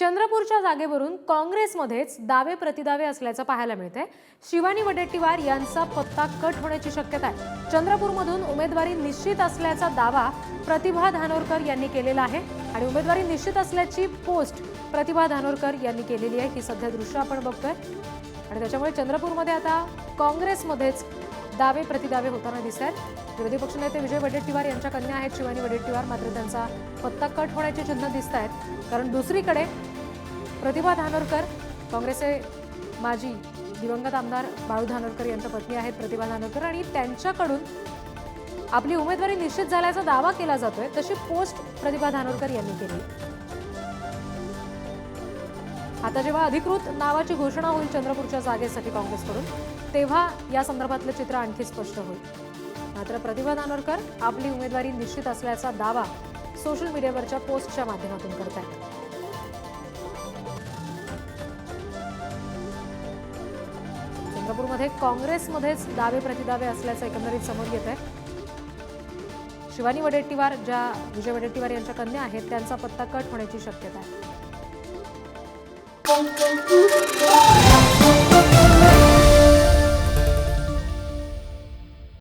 चंद्रपूरच्या जागेवरून काँग्रेसमध्येच दावे प्रतिदावे असल्याचं पाहायला मिळते शिवानी वडेट्टीवार यांचा पत्ता कट होण्याची शक्यता आहे. चंद्रपूरमधून उमेदवारी निश्चित असल्याचा दावा प्रतिभा धानोरकर यांनी केलेला आहे. आणि उमेदवारी निश्चित असल्याची पोस्ट प्रतिभा धानोरकर यांनी केलेली आहे. ही सध्या दृश्य आपण बघतोय. आणि त्याच्यामुळे चंद्रपूरमध्ये आता काँग्रेसमध्येच दावे प्रतिदावे होताना दिसत आहेत विरोधी पक्षनेते विजय वडेट्टीवार यांच्या कन्या आहेत शिवानी वडेट्टीवार. मात्र त्यांचा पत्ता कट होण्याची चिन्ह दिसत आहेत कारण दुसरीकडे प्रतिभा धानोरकर काँग्रेसचे माजी दिवंगत आमदार बाळू धानोरकर यांच्या पत्नी आहेत प्रतिभा धानोरकर आणि त्यांच्याकडून आपली उमेदवारी निश्चित झाल्याचा दावा केला जातोय. तशी पोस्ट प्रतिभा धानोरकर यांनी केली. आता जेव्हा अधिकृत नावाची घोषणा होईल चंद्रपूरच्या जागेसाठी काँग्रेसकडून तेव्हा या संदर्भातलं चित्र आणखी स्पष्ट होईल. मात्र प्रतिभा दानोरकर आपली उमेदवारी निश्चित असल्याचा दावा सोशल मीडियावरच्या पोस्टच्या माध्यमातून करत आहेत चंद्रपूरमध्ये काँग्रेसमध्येच दावे प्रतिदावे असल्याचं एकंदरीत समोर येत आहे शिवानी वडेट्टीवार ज्या विजय वडेट्टीवार यांच्या कन्या आहेत त्यांचा पत्ता कट होण्याची शक्यता आहे. Boom, boom.